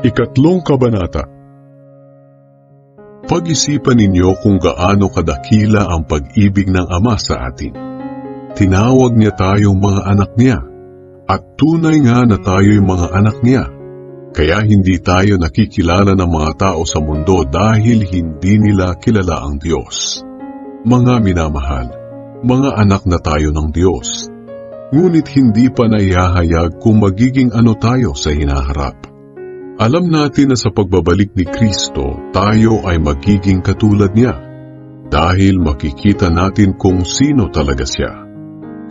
Ikatlong Kabanata Pag-isipan ninyo kung gaano kadakila ang pag-ibig ng Ama sa atin. Tinawag niya tayong mga anak niya, at tunay nga na tayo'y mga anak niya. Kaya hindi tayo nakikilala ng mga tao sa mundo dahil hindi nila kilala ang Diyos. Mga minamahal, mga anak na tayo ng Diyos. Ngunit hindi pa naihahayag kung magiging ano tayo sa hinaharap. Alam natin na sa pagbabalik ni Kristo, tayo ay magiging katulad niya dahil makikita natin kung sino talaga siya.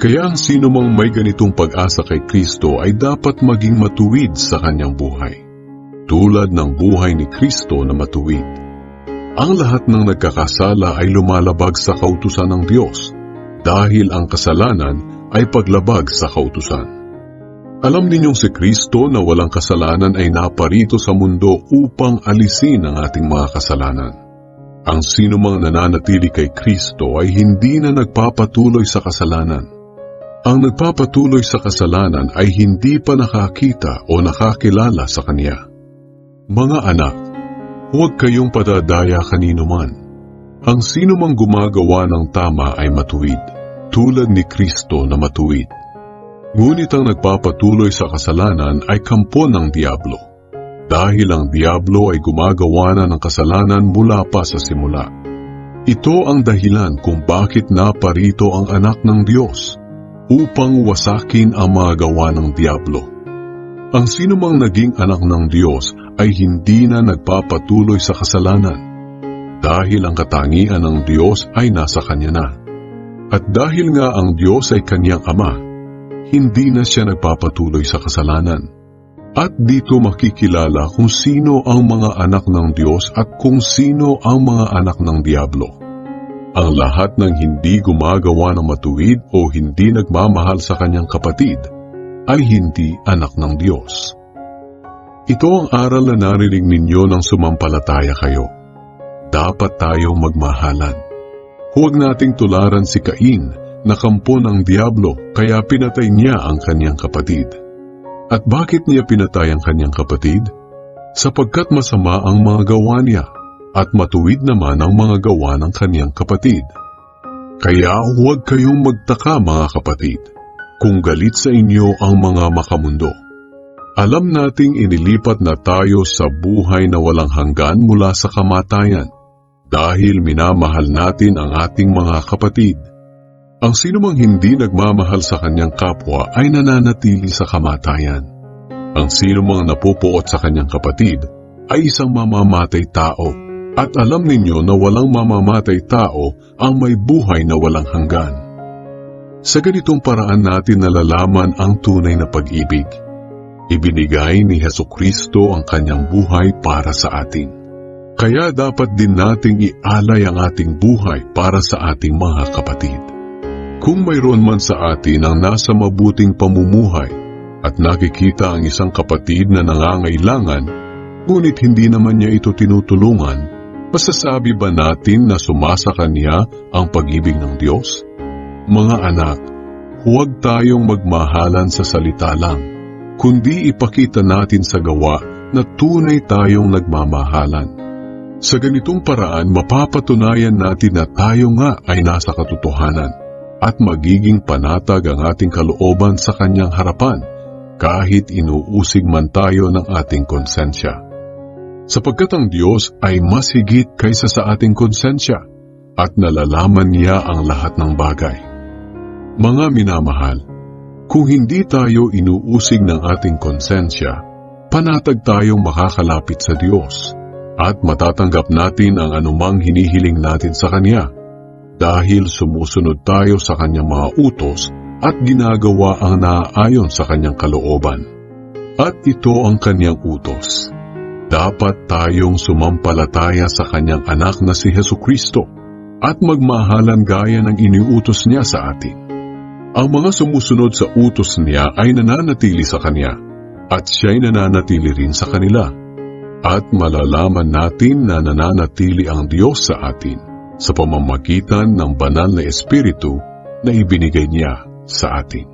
Kaya ang sino mang may ganitong pag-asa kay Kristo ay dapat maging matuwid sa kanyang buhay. Tulad ng buhay ni Kristo na matuwid. Ang lahat ng nagkakasala ay lumalabag sa kautusan ng Diyos dahil ang kasalanan ay paglabag sa kautusan. Alam ninyong si Kristo na walang kasalanan ay naparito sa mundo upang alisin ang ating mga kasalanan. Ang sino mang nananatili kay Kristo ay hindi na nagpapatuloy sa kasalanan. Ang nagpapatuloy sa kasalanan ay hindi pa nakakita o nakakilala sa Kanya. Mga anak, huwag kayong padadaya kanino man. Ang sino mang gumagawa ng tama ay matuwid, tulad ni Kristo na matuwid. Ngunit ang nagpapatuloy sa kasalanan ay kampo ng Diablo. Dahil ang Diablo ay gumagawa na ng kasalanan mula pa sa simula. Ito ang dahilan kung bakit naparito ang anak ng Diyos upang wasakin ang mga gawa ng Diablo. Ang sinumang naging anak ng Diyos ay hindi na nagpapatuloy sa kasalanan dahil ang katangian ng Diyos ay nasa kanya na. At dahil nga ang Diyos ay kanyang ama, hindi na siya nagpapatuloy sa kasalanan. At dito makikilala kung sino ang mga anak ng Diyos at kung sino ang mga anak ng Diablo. Ang lahat ng hindi gumagawa ng matuwid o hindi nagmamahal sa kanyang kapatid ay hindi anak ng Diyos. Ito ang aral na narinig ninyo ng sumampalataya kayo. Dapat tayong magmahalan. Huwag nating tularan si Cain na kampo ng Diablo kaya pinatay niya ang kanyang kapatid. At bakit niya pinatay ang kanyang kapatid? Sapagkat masama ang mga gawa niya at matuwid naman ang mga gawa ng kanyang kapatid. Kaya huwag kayong magtaka mga kapatid kung galit sa inyo ang mga makamundo. Alam nating inilipat na tayo sa buhay na walang hanggan mula sa kamatayan dahil minamahal natin ang ating mga kapatid. Ang sinumang hindi nagmamahal sa kanyang kapwa ay nananatili sa kamatayan. Ang sinumang napupuot sa kanyang kapatid ay isang mamamatay tao at alam ninyo na walang mamamatay tao ang may buhay na walang hanggan. Sa ganitong paraan natin nalalaman ang tunay na pag-ibig. Ibinigay ni Heso Kristo ang kanyang buhay para sa atin. Kaya dapat din nating ialay ang ating buhay para sa ating mga kapatid. Kung mayroon man sa atin ang nasa mabuting pamumuhay at nakikita ang isang kapatid na nangangailangan, ngunit hindi naman niya ito tinutulungan, masasabi ba natin na sumasa kanya ang pag-ibig ng Diyos? Mga anak, huwag tayong magmahalan sa salita lang, kundi ipakita natin sa gawa na tunay tayong nagmamahalan. Sa ganitong paraan, mapapatunayan natin na tayo nga ay nasa katotohanan at magiging panatag ang ating kalooban sa kanyang harapan kahit inuusig man tayo ng ating konsensya. Sapagkat ang Diyos ay mas higit kaysa sa ating konsensya at nalalaman niya ang lahat ng bagay. Mga minamahal, kung hindi tayo inuusig ng ating konsensya, panatag tayong makakalapit sa Diyos at matatanggap natin ang anumang hinihiling natin sa Kanya dahil sumusunod tayo sa kanyang mga utos at ginagawa ang naaayon sa kanyang kalooban. At ito ang kanyang utos. Dapat tayong sumampalataya sa kanyang anak na si Heso Kristo at magmahalan gaya ng iniutos niya sa atin. Ang mga sumusunod sa utos niya ay nananatili sa kanya at siya'y nananatili rin sa kanila. At malalaman natin na nananatili ang Diyos sa atin sa pamamagitan ng banal na Espiritu na ibinigay niya sa atin.